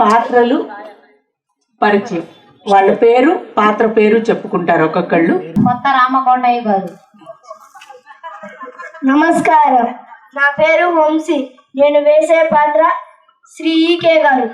పాత్రలు పరిచయం. వాళ్ళ పేరు పాత్ర పేరు చెప్పుకుంటారు ఒక్కొక్కళ్ళు. కొత్త రామకొండయ్య గారు. నమస్కారం. నా పేరు వంశీ. నేను వేసే పాత్ర శ్రీ ఈకే గారు.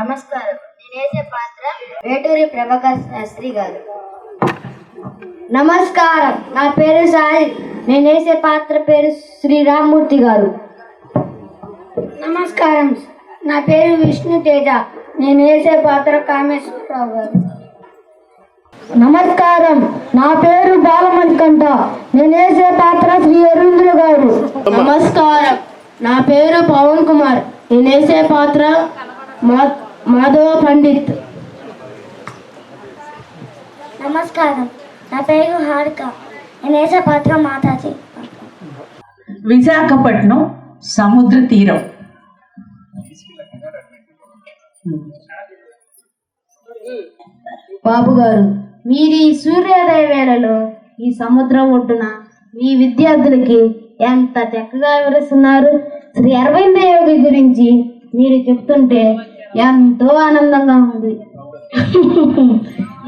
నమస్కారం. నేను వేసే పాత్ర వేటూరి ప్రభాకర్ శాస్త్రి గారు. నమస్కారం. నా పేరు సాయి. నేను వేసే పాత్ర పేరు శ్రీరామ్మూర్తి గారు. నమస్కారం. నా పేరు విష్ణు తేజ. నేను వేసే పాత్ర కామేశ్వరరావు గారు. నమస్కారం. నా పేరు బాలమణికంఠ. నేను వేసే పాత్ర శ్రీ అరుంద్ర గారు. నమస్కారం. నా పేరు పవన్ కుమార్. నేను వేసే పాత్ర మా- మాధవ పండిత్. నమస్కారం. నా పేరు హారిక. నేను వేసే పాత్ర మాతాజీ. విశాఖపట్నం సముద్ర తీరం. బాబు గారు మీరు ఈ సూర్యోదయ వేళలో ఈ సముద్రం ఒడ్డున మీ విద్యార్థులకి ఎంత చక్కగా వివరిస్తున్నారు. శ్రీ అరవింద యోగి గురించి మీరు చెప్తుంటే ఎంతో ఆనందంగా ఉంది.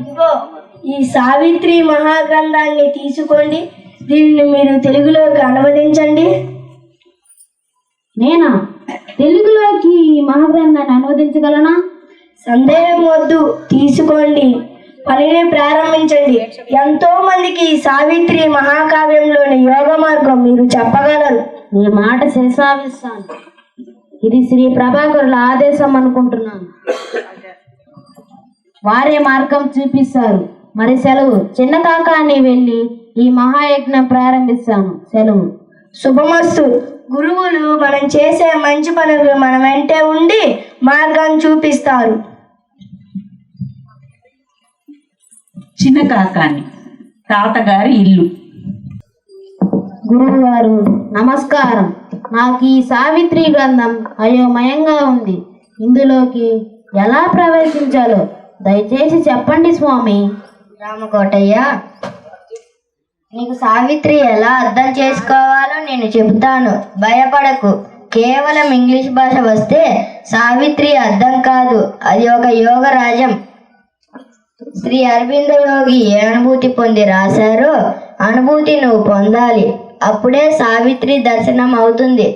ఇదిగో ఈ సావిత్రి మహాగ్రంథాన్ని తీసుకోండి. దీన్ని మీరు తెలుగులోకి అనువదించండి. నేనా? తెలుగులోకి ఈ మహాగ్రంథాన్ని అనువదించగలనా? సందేహం వద్దు. తీసుకోండి. పనిని ప్రారంభించండి. ఎంతో మందికి సావిత్రి మహాకావ్యంలోని యోగ మార్గం మీరు చెప్పగలరు. నీ మాట శిరసావిస్తాను ఇది శ్రీ ప్రభాకరుల ఆదేశం అనుకుంటున్నాను. వారే మార్గం చూపిస్తారు. మరి సెలవు. చిన్న కాకాని వెళ్ళి ఈ మహాయజ్ఞం ప్రారంభిస్తాను. సెలవు. శుభమస్తు. గురువులు మనం చేసే మంచి పనులు మన వెంటే ఉండి మార్గం చూపిస్తారు. చిన్న కాకాని తాతగారి ఇల్లు. గురువు గారు నమస్కారం. నాకు ఈ సావిత్రి గ్రంథం అయోమయంగా ఉంది. ఇందులోకి ఎలా ప్రవేశించాలో దయచేసి చెప్పండి స్వామి. రామకోటయ్య నీకు సావిత్రి ఎలా అర్థం చేసుకోవాలో నేను చెబుతాను. భయపడకు. కేవలం ఇంగ్లీష్ భాష వస్తే సావిత్రి అర్థం కాదు. అది ఒక యోగ రాజం శ్రీ అరవింద యోగి ఏ అనుభూతి పొంది రాశారో అనుభూతి నువ్వు పొందాలి. అప్పుడే సావిత్రి దర్శనం అవుతుంది.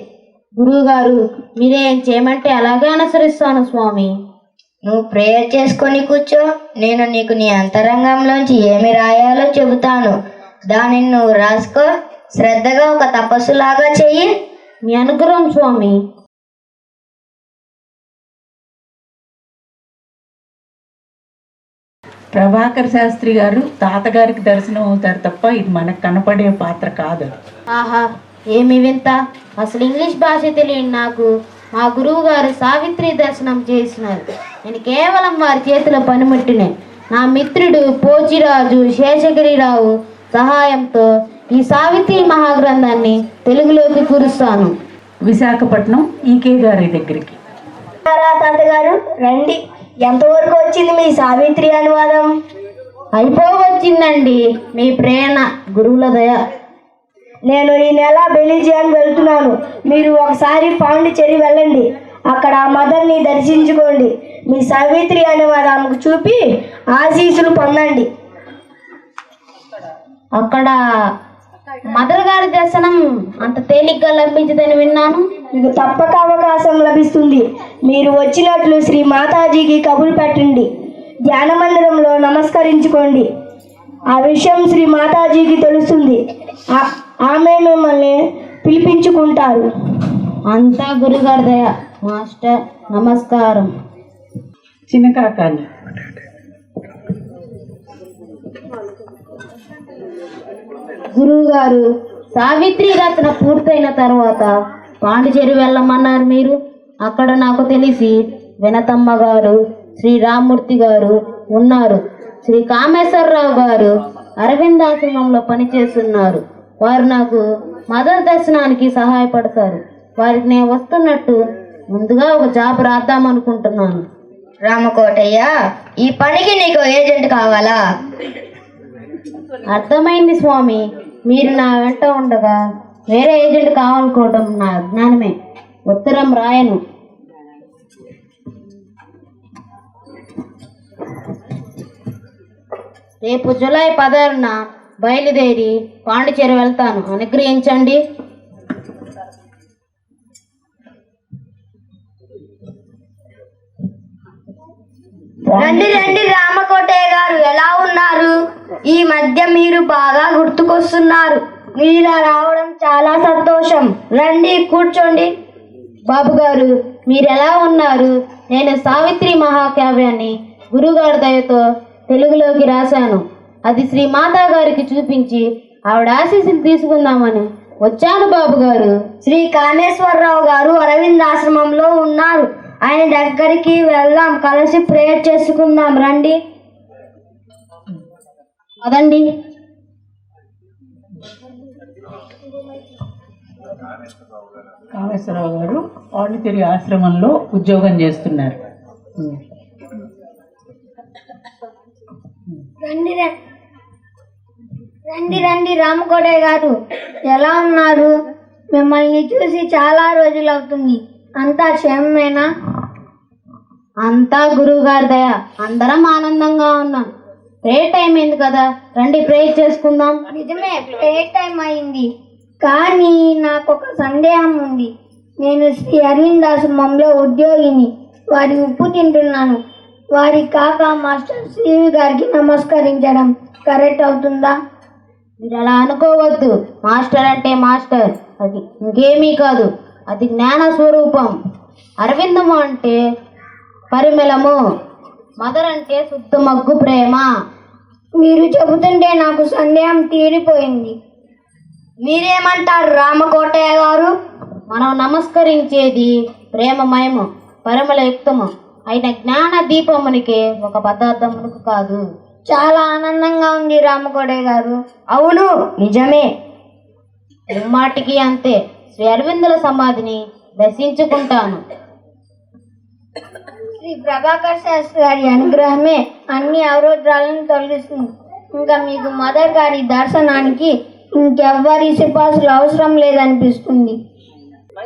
గురువు గారు మీరేం చేయమంటే అలాగే అనుసరిస్తాను స్వామి. నువ్వు ప్రేయర్ చేసుకొని కూర్చో. నేను నీకు నీ అంతరంగంలోంచి ఏమి రాయాలో చెబుతాను. దానిని నువ్వు రాసుకో. శ్రద్ధగా ఒక తపస్సులాగా చెయ్యి. మీ అనుగ్రహం స్వామి. ప్రభాకర్ శాస్త్రి గారు తాతగారికి దర్శనం అవుతారు తప్ప ఇది మనకు కనపడే పాత్ర కాదు. ఆహా ఏమి వింత? అసలు ఇంగ్లీష్ భాష తెలియని నాకు. మా గురువు గారు సావిత్రి దర్శనం చేసినారు. నేను కేవలం వారి చేతిలో పనిముట్టినే. నా మిత్రుడు పోచిరాజు శేషగిరిరావు సహాయంతో ఈ సావిత్రి మహాగ్రంథాన్ని తెలుగులోకి కురుస్తాను. విశాఖపట్నం ఈకే గారి దగ్గరికి. తాతగారు రండి. ఎంతవరకు వచ్చింది మీ సావిత్రి అనువాదం? అయిపోవచ్చిందండి మీ ప్రేరణ గురువుల దయ. నేను ఈ నెల బెలిజియాన్ వెళ్తున్నాను. మీరు ఒకసారి పాండిచేరి వెళ్ళండి. అక్కడ ఆ మదర్ని దర్శించుకోండి. మీ సావిత్రి అనువాదానికి చూపి ఆశీస్సులు పొందండి. అక్కడ మదర్ గారి దర్శనం అంత తేలిగ్గా లభించదని విన్నాను. మీకు తప్పక అవకాశం లభిస్తుంది. మీరు వచ్చినట్లు శ్రీ మాతాజీకి కబురు పెట్టండి. ధ్యాన మందిరంలో నమస్కరించుకోండి. ఆ విషయం శ్రీ మాతాజీకి తెలుస్తుంది. ఆ- ఆమె మిమ్మల్ని పిలిపించుకుంటారు. అంతా గురుగారి దయ మాస్టర్ నమస్కారం. చిన్న గురువు గారు సావిత్రి రచన పూర్తయిన తర్వాత పాండిచేరి వెళ్ళమన్నారు మీరు? అక్కడ నాకు తెలిసి వినతమ్మ గారు శ్రీ రామ్మూర్తి గారు ఉన్నారు. శ్రీ కామేశ్వరరావు గారు అరవిందాశ్రమంలో పనిచేస్తున్నారు. వారు నాకు మదర్ దర్శనానికి సహాయపడతారు. వారికి నేను వస్తున్నట్టు ముందుగా ఒక జాబ్ రాద్దామనుకుంటున్నాను రామకోటయ్య ఈ పనికి నీకు ఏజెంట్ కావాలా? అర్థమైంది స్వామి. మీరు నా వెంట ఉండగా వేరే ఏజెంట్ కావాలనుకోవటం నా అజ్ఞానమే. ఉత్తరం రాయను. రేపు జూలై పదహారున బయలుదేరి పాండిచేరి వెళ్తాను. అనుగ్రహించండి. రండి రండి రామకోటయ్య గారు. ఎలా ఈ మధ్య మీరు బాగా గుర్తుకొస్తున్నారు. మీలా ఇలా రావడం చాలా సంతోషం. రండి కూర్చోండి. బాబు గారు మీరు ఎలా ఉన్నారు? నేను సావిత్రి మహాకావ్యాన్ని గురుగారి దయతో తెలుగులోకి రాశాను. అది శ్రీ మాతా గారికి చూపించి ఆవిడ ఆశీస్సులు తీసుకుందామని వచ్చాను బాబు గారు. శ్రీ కామేశ్వరరావు గారు అరవింద్ ఆశ్రమంలో ఉన్నారు. ఆయన దగ్గరికి వెళ్దాం కలిసి ప్రేయర్ చేసుకుందాం. రండి. అదండి. కామేశ్వరరావు గారు పాండిచేరి ఆశ్రమంలో ఉద్యోగం చేస్తున్నారు. రండి రండి రండి రామకోటయ్య గారు. ఎలా ఉన్నారు? మిమ్మల్ని చూసి చాలా రోజులు అవుతుంది. అంతా క్షేమమేనా? అంతా గురువు గారి దయ. అందరం ఆనందంగా ఉన్నాం. ప్రే టైం అయింది కదా? రండి ప్రే చేసుకుందాం. నిజమే ప్రే టైం అయింది. కానీ నాకు ఒక సందేహం ఉంది. నేను శ్రీ అరవింద్ ఆశ్రమంలో ఉద్యోగిని. వారి ఉప్పు తింటున్నాను. వారి కాక మాస్టర్ శ్రీవి గారికి నమస్కరించడం కరెక్ట్ అవుతుందా? మీరు అలా అనుకోవద్దు. మాస్టర్ అంటే మాస్టర్. అది ఇంకేమీ కాదు. అది జ్ఞాన స్వరూపం. అరవిందము అంటే పరిమళము. మదర్ అంటే శుద్ధ మగ్గు ప్రేమ. మీరు చెబుతుంటే నాకు సందేహం తీరిపోయింది. మీరేమంటారు రామకోటయ్య గారు? మనం నమస్కరించేది ప్రేమమయము పరిమళయుక్తము అయిన జ్ఞాన దీపమునికి ఒక పదార్థమునకు కాదు. చాలా ఆనందంగా ఉంది రామకోటయ్య గారు. అవును నిజమే. ముమ్మాటికి అంతే. శ్రీ అరవిందుల సమాధిని దర్శించుకుంటాను. శ్రీ ప్రభాకర్ శాస్త్రి గారి అనుగ్రహమే అన్ని అవరోధాలను తొలగిస్తుంది. ఇంకా మీకు మదర్ గారి దర్శనానికి ఇంకెవ్వరి సిఫార్సులు అవసరం లేదనిపిస్తుంది.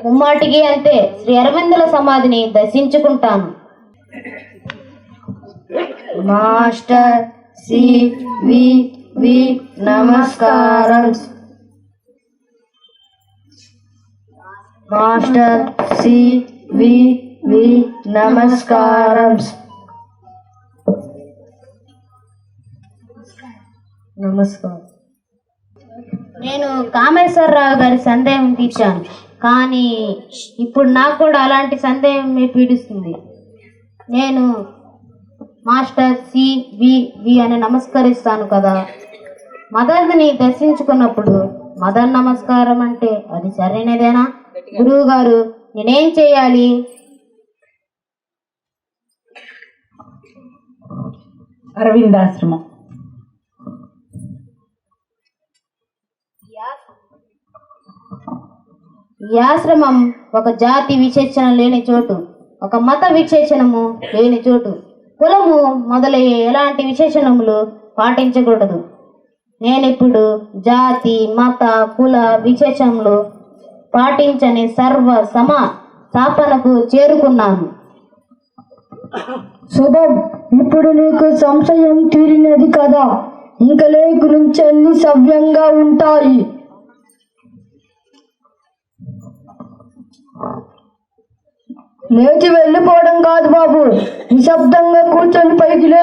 ముమ్మాటికి అంతే శ్రీ అరవిందుల సమాధిని దర్శించుకుంటాను. మాస్టర్ సి వి వి నమస్కారం. మాస్టర్ సి వి వి నమస్కారం. నమస్కారం. నేను కామేశ్వరరావు గారి సందేహం తీర్చాను. కానీ ఇప్పుడు నాకు కూడా అలాంటి సందేహం పీడిస్తుంది? నేను మాస్టర్ సి వి వి అని నమస్కరిస్తాను కదా. మదర్ని దర్శించుకున్నప్పుడు మదర్ నమస్కారం అంటే అది సరైనదేనా? గురువు గారు నేనేం చేయాలి? అరవిందాశ్రమం. ఈ ఆశ్రమం ఒక జాతి విశేషణ లేని చోటు ఒక మత విశేషణము లేని చోటు. కులము మొదలయ్యే ఎలాంటి విశేషణములు పాటించకూడదు. నేనిప్పుడు జాతి మత కుల విశేషములు పాటించని సర్వ సమ స్థాపనకు చేరుకున్నాను. శుభం. ఇప్పుడు నీకు సంశయం తీరినది కదా. ఇంక లేకు నుంచి అన్ని సవ్యంగా ఉంటాయి. లేచి వెళ్ళిపోవడం కాదు బాబు. నిశ్శబ్దంగా కూర్చొని పైకిలే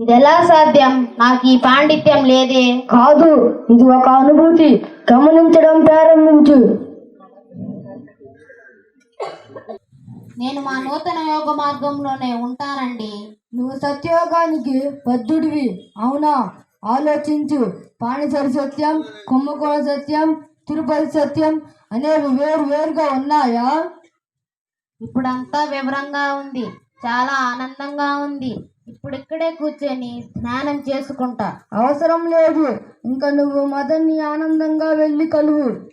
ఇదెలా సాధ్యం? నాకు ఈ పాండిత్యం లేదే. కాదు ఇది ఒక అనుభూతి. గమనించడం ప్రారంభించు. నేను మా నూతన యోగ మార్గంలోనే ఉంటానండి. నువ్వు సత్యయోగానికి బద్ధుడివి. అవునా? ఆలోచించు. పాణిసరి సత్యం కుంభకోణ సత్యం తిరుపతి సత్యం అనేవి వేరు వేరుగా ఉన్నాయా? ఇప్పుడంతా వివరంగా ఉంది. చాలా ఆనందంగా ఉంది. ఇప్పుడు ఇక్కడే కూర్చొని ధ్యానం చేసుకుంటా. అవసరం లేదు. ఇంకా నువ్వు మదన్ని ఆనందంగా వెళ్ళి కలువు.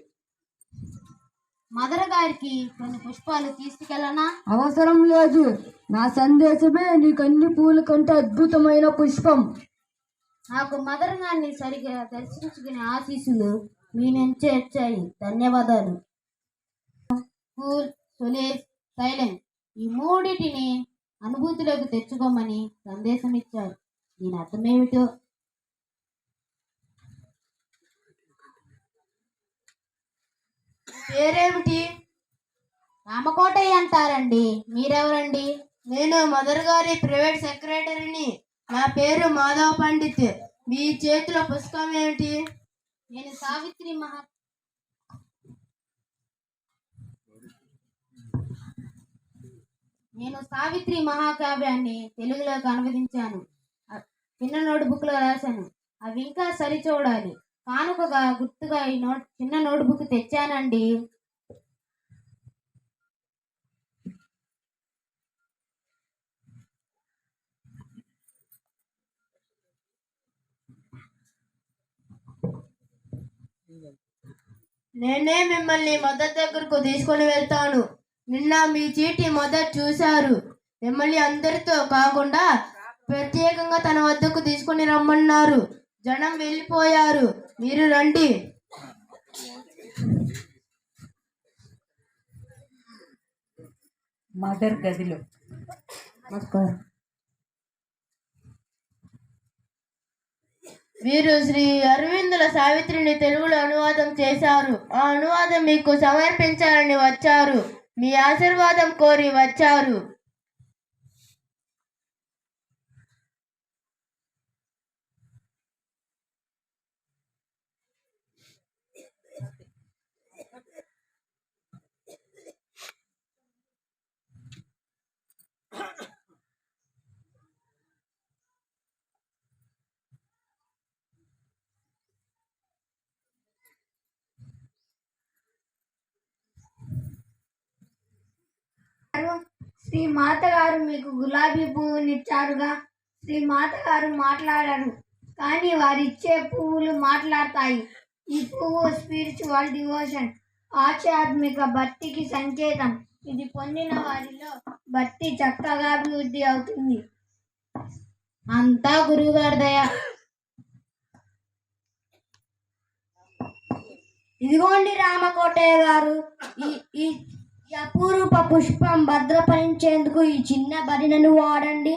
మదర్ గారికి కొన్ని పుష్పాలు తీసుకెళ్ళనా? అవసరం లేదు. నా సందేశమే నీకు అన్ని పూల కంటే అద్భుతమైన పుష్పం. నాకు మదర్ గారిని సరిగా దర్శించుకునే ఆశీస్సులు మీ నుంచే వచ్చాయి. ధన్యవాదాలు. కూల్ సులేష్ సైలెంట్. ఈ మూడిటిని అనుభూతిలోకి తెచ్చుకోమని సందేశం ఇచ్చారు దీని అర్థమేమిటో? పేరేమిటి? రామకోటయ్య అంటారండి. మీరెవరండి? నేను మదర్ గారి ప్రైవేట్ సెక్రటరీని. నా పేరు మాధవ్ పండిత్. మీ చేతిలో పుస్తకం ఏమిటి? నేను సావిత్రి మహా నేను సావిత్రి మహాకావ్యాన్ని తెలుగులోకి అనువదించాను. చిన్న నోట్బుక్లో రాశాను. అవి ఇంకా సరిచూడాలి. కానుకగా గుర్తుగా ఈ నోట్ చిన్న నోట్బుక్ తెచ్చానండి. నేనే మిమ్మల్ని మద్దతు దగ్గరకు తీసుకొని వెళ్తాను. నిన్న మీ చీటి మదర్ చూశారు. మిమ్మల్ని అందరితో కాకుండా ప్రత్యేకంగా తన వద్దకు తీసుకొని రమ్మన్నారు. జనం వెళ్ళిపోయారు. మీరు రండి. మదర్ గదిలో. నమస్కారం వీరు శ్రీ అరవిందుల సావిత్రిని తెలుగులో అనువాదం చేశారు. ఆ అనువాదం మీకు సమర్పించాలని వచ్చారు. మీ ఆశీర్వాదం కోరి వచ్చారు. శ్రీ మాతగారు మీకు గులాబీ పువ్వునిచ్చారుగా శ్రీ మాతగారు మాట్లాడారు మాట్లాడరు కానీ వారిచ్చే పువ్వులు మాట్లాడతాయి. ఈ పువ్వు స్పిరిచువల్ డివోషన్ ఆధ్యాత్మిక భక్తికి సంకేతం. ఇది పొందిన వారిలో భక్తి చక్కగా అభివృద్ధి అవుతుంది. అంతా గురువుగారి దయ. ఇదిగోండి రామకోటయ్య గారు ఈ ఈ అపూర్వ పుష్పం భద్రపరించేందుకు ఈ చిన్న భరిణను వాడండి.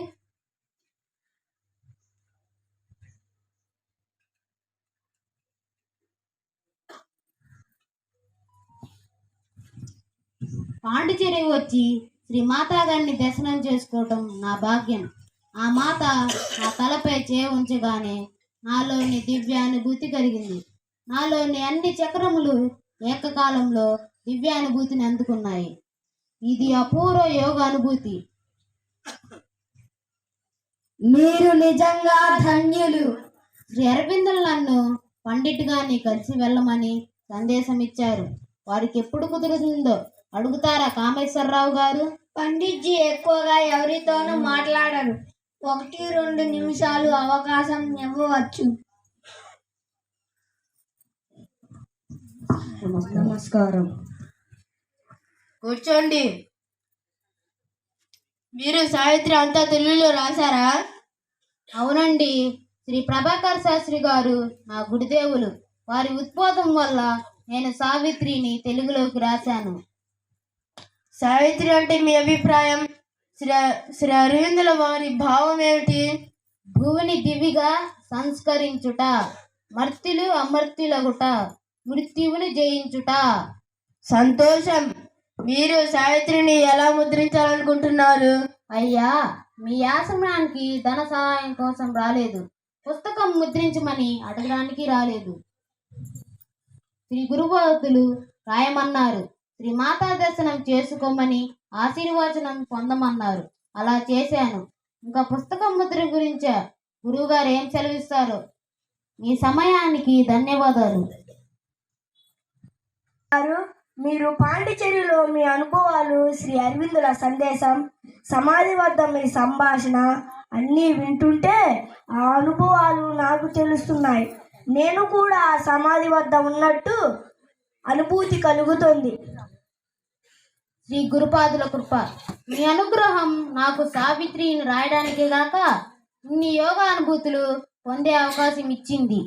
పాండిచేరి వచ్చి శ్రీమాతా గారిని దర్శనం చేసుకోవటం నా భాగ్యం. ఆ మాత నా తలపై చే ఉంచగానే నాలోని దివ్యానుభూతి కలిగింది. నాలోని అన్ని చక్రములు ఏకకాలంలో దివ్యానుభూతిని అందుకున్నాయి. ఇది అపూర్వ యోగ అనుభూతి. మీరు నిజంగా ధన్యులు. శ్రీ అరవిందులు నన్ను పండిట్ గారిని కలిసి వెళ్ళమని సందేశం ఇచ్చారు వారికి ఎప్పుడు కుదురుతుందో అడుగుతారా కామేశ్వరరావు గారు? పండిట్జీ ఎక్కువగా ఎవరితోనూ మాట్లాడరు. ఒకటి రెండు నిమిషాలు అవకాశం ఇవ్వవచ్చు. నమస్కారం. కూర్చోండి. మీరు సావిత్రి అంతా తెలుగులో రాశారా? అవునండి. శ్రీ ప్రభాకర్ శాస్త్రి గారు నా గుడిదేవులు. వారి ఉద్బోధం వల్ల నేను సావిత్రిని తెలుగులోకి రాశాను. సావిత్రి అంటే మీ అభిప్రాయం? శ్రీ శ్రీ అరవిందుల వారి భావం ఏమిటి? భూమిని దివిగా సంస్కరించుట మర్త్యులు అమర్త్యులగుట మృత్యువుని జయించుట. సంతోషం. మీరు సావిత్రిని ఎలా ముద్రించాలనుకుంటున్నారు? అయ్యా మీ ఆశ్రమానికి ధన సహాయం కోసం రాలేదు. పుస్తకం ముద్రించమని అడగడానికి రాలేదు. శ్రీ గురుబోధులు రాయమన్నారు శ్రీ మాతా దర్శనం చేసుకోమని ఆశీర్వచనం పొందమన్నారు. అలా చేశాను. ఇంకా పుస్తకం ముద్ర గురించే గురువుగారు ఏం సెలవిస్తారు మీ సమయానికి ధన్యవాదాలు. మీరు పాండిచేరిలో మీ అనుభవాలు శ్రీ అరవిందుల సందేశం సమాధి వద్ద మీ సంభాషణ అన్నీ వింటుంటే ఆ అనుభవాలు నాకు తెలుస్తున్నాయి. నేను కూడా ఆ సమాధి వద్ద ఉన్నట్టు అనుభూతి కలుగుతుంది. శ్రీ గురుపాదుల కృప. మీ అనుగ్రహం నాకు సావిత్రిని రాయడానికే గాక ఇన్ని యోగా అనుభూతులు పొందే అవకాశం ఇచ్చింది.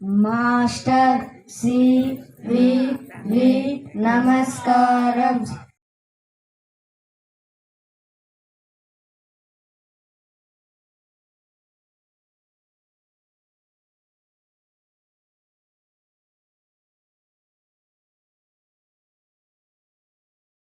मास्टर सी वी वी नमस्कार